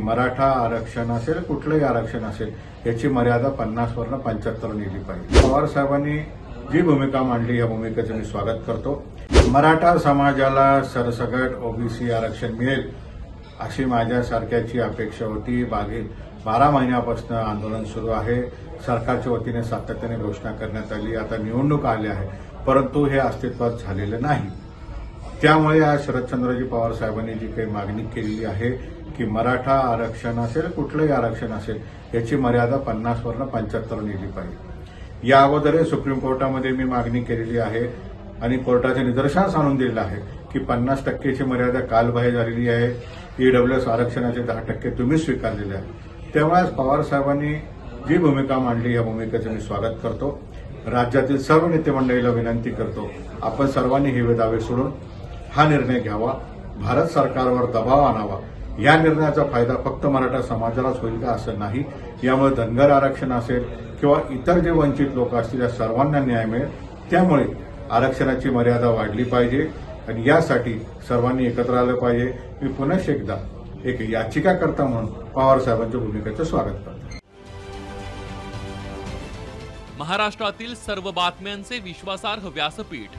मराठा आरक्षण असेल कुठलंही आरक्षण असेल याची मर्यादा पन्नासवरनं पंच्याहत्तर नेली पाहिजे. पवार साहेबांनी जी भूमिका मांडली या भूमिकेचं मी स्वागत करतो. मराठा समाजाला सरसगट ओबीसी आरक्षण मिळेल अशी माझ्यासारख्याची अपेक्षा होती. मागील बारा महिन्यापासून आंदोलन सुरू आहे. सरकारच्या वतीने सातत्याने घोषणा करण्यात आली. आता निवडणूक आल्या आहे परंतु हे अस्तित्वात झालेलं नाही. त्यामुळे आज शरदचंद्रजी पवार साहेबांनी जी काही मागणी केलेली आहे की मराठा आरक्षण असेल कुठलंही आरक्षण असेल याची मर्यादा पन्नासवरनं पंच्याहत्तर नेली पाहिजे. या अगोदरही सुप्रीम कोर्टामध्ये मी मागणी केलेली आहे आणि कोर्टाचे निदर्शनास आणून दिलेलं आहे की पन्नास टक्केची मर्यादा कालबाह्य झालेली आहे. ईडब्ल्यूएस आरक्षणाचे दहा टक्के तुम्ही स्वीकारलेले आहे. त्यामुळे आज पवार साहेबांनी जी भूमिका मांडली या भूमिकेचं मी स्वागत करतो. राज्यातील सर्व नेते मंडळीला विनंती करतो. आपण सर्वांनी हे दावे सोडून हा निर्णय घ्यावा भारत सरकारवर दबाव आणावा. या निर्णयाचा फायदा फक्त मराठा समाजालाच होईल का असं नाही. यामुळे धनगर आरक्षण असेल किंवा इतर जे वंचित लोक असतील त्या सर्वांना न्याय मिळेल. त्यामुळे आरक्षणाची मर्यादा वाढली पाहिजे आणि यासाठी सर्वांनी एकत्र आलं पाहिजे. मी पुन्हा एकदा एक याचिकाकर्ता म्हणून पवार साहेबांच्या भूमिकेचं स्वागत करतो. महाराष्ट्रातील सर्व बातम्यांचे विश्वासार्ह व्यासपीठ